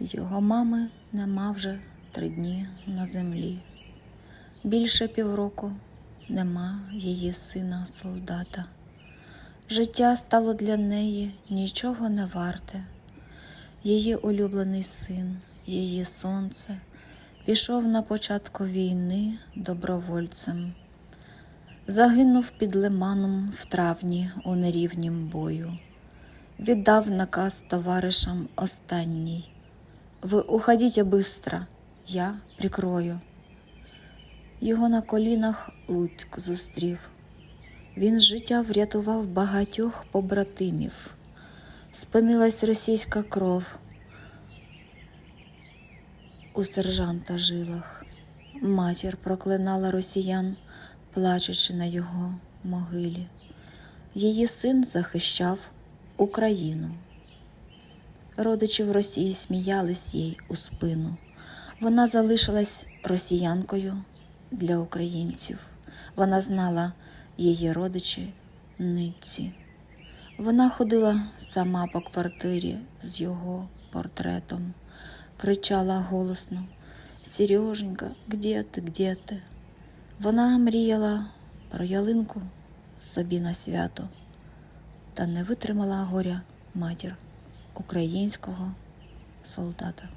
Його мами нема вже три дні на землі. Більше півроку нема її сина солдата. Життя стало для неї нічого не варте. Її улюблений син, її сонце, пішов на початку війни добровольцем. Загинув під лиманом в травні у нерівнім бою. Віддав наказ товаришам останній. Ви уходите быстро, я прикрою. Його на колінах Луцьк зустрів. Він життя врятував багатьох побратимів. Спинилась російська кров у сержанта жилах. Матір проклинала росіян, плачучи на його могилі. Її син захищав Україну. Родичі в Росії сміялись їй у спину. Вона залишилась росіянкою для українців. Вона знала її родичі ниці. Вона ходила сама по квартирі з його портретом, кричала голосно: Сереженька, где ти, где ти? Вона мріяла про ялинку собі на свято, та не витримала горя матір українського солдата.